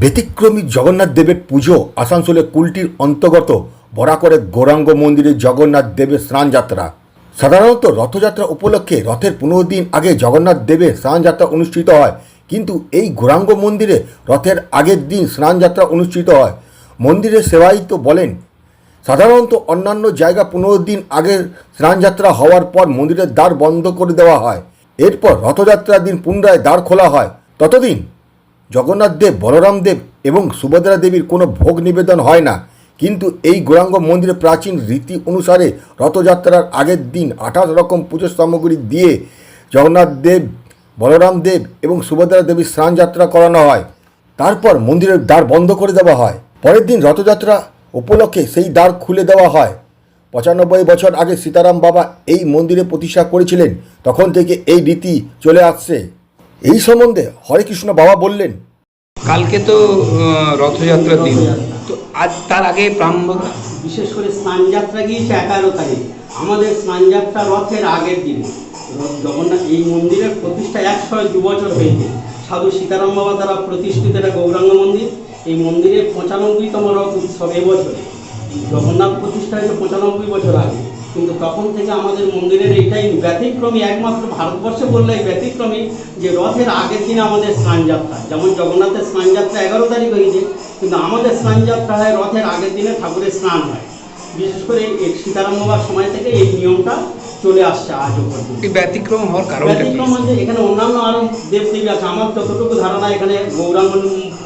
ব্যতিক্রমী জগন্নাথ দেবের পুজো আসানসোলে কুলটির অন্তর্গত বরাকরে গৌরাঙ্গ মন্দিরে জগন্নাথ দেবের স্নানযাত্রা। সাধারণত রথযাত্রা উপলক্ষে রথের পনেরো দিন আগে জগন্নাথ দেবের স্নানযাত্রা অনুষ্ঠিত হয়, কিন্তু এই গৌরাঙ্গ মন্দিরে রথের আগের দিন স্নানযাত্রা অনুষ্ঠিত হয়। মন্দিরের সেবায়িত বলেন সাধারণত অন্যান্য জায়গা পনেরো দিন আগের স্নানযাত্রা হওয়ার পর মন্দিরের দ্বার বন্ধ করে দেওয়া হয়। এরপর রথযাত্রার দিন পুনরায় দ্বার খোলা হয়। ততদিন জগন্নাথ দেব, বলরাম দেব এবং সুভদ্রা দেবীর কোনো ভোগ নিবেদন হয় না। কিন্তু এই গৌরাঙ্গ মন্দিরে প্রাচীন রীতি অনুসারে রথযাত্রার আগের দিন আঠাশ রকম পুজোর সামগ্রী দিয়ে জগন্নাথ দেব, বলরাম দেব এবং সুভদ্রা দেবীর স্নানযাত্রা করানো হয়। তারপর মন্দিরের দ্বার বন্ধ করে দেওয়া হয়। পরের দিন রথযাত্রা উপলক্ষে সেই দ্বার খুলে দেওয়া হয়। পঁচানব্বই বছর আগে সীতারাম বাবা এই মন্দিরে প্রতিষ্ঠা করেছিলেন তখন থেকে এই রীতি চলে আসছে। এই সম্বন্ধে হরেকৃষ্ণ বাবা বললেন কালকে তো আহ, রথযাত্রার দিন। তো আজ তার আগে ব্রাহ্মণ বিশেষ করে স্নানযাত্রা গিয়েছে এগারো তারিখ। আমাদের স্নানযাত্রা রথের আগের দিন। জগন্নাথ এই মন্দিরের প্রতিষ্ঠা একশো দু বছর হয়েছে। সাধু সীতারাম বাবা দ্বারা প্রতিষ্ঠিত এটা গৌরাঙ্গ মন্দির। এই মন্দিরের পঁচানব্বইতম রথ উৎসব এবছরে জগন্নাথ প্রতিষ্ঠা হয়েছে পঁচানব্বই বছর আগে। কিন্তু তখন থেকে আমাদের মন্দিরের এটাই ব্যতিক্রমী, একমাত্র ভারতবর্ষে বললে এই ব্যতিক্রমী যে রথের আগের দিন আমাদের স্নানযাত্রা যেমন জগন্নাথের স্নানযাত্রা এগারো তারিখ হয়েছে, কিন্তু আমাদের স্নানযাত্রা হয় রথের আগের দিনে ঠাকুরের স্নান হয়। বিশেষ করে সীতারাম সময় থেকে এই নিয়মটা চলে আসছে আজ এই ব্যতিক্রম হওয়ার কারণটা কি ব্যতিক্রম মানে এখানে অন্যান্য আরও দেবদেবী আছে। আমার যতটুকু ধারণা এখানে গৌরাঙ্গ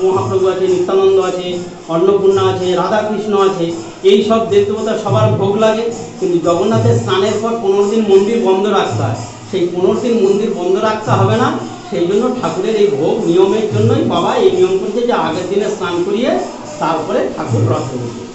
মহাপ্রভু আছে নিত্যানন্দ আছে অন্নপূর্ণা আছে রাধাকৃষ্ণ আছে এই সব দেবদেবতা সবার ভোগ লাগে। কিন্তু জগন্নাথের স্নানের পর পনেরো দিন মন্দির বন্ধ রাখতে হয়। সেই পনেরো দিন মন্দির বন্ধ রাখতে হবে না। সেই জন্য ঠাকুরের এই ভোগ নিয়মের জন্যই বাবা এই নিয়ম করছে যে আগের দিনে স্নান করিয়ে তারপরে ঠাকুর রথে উঠবে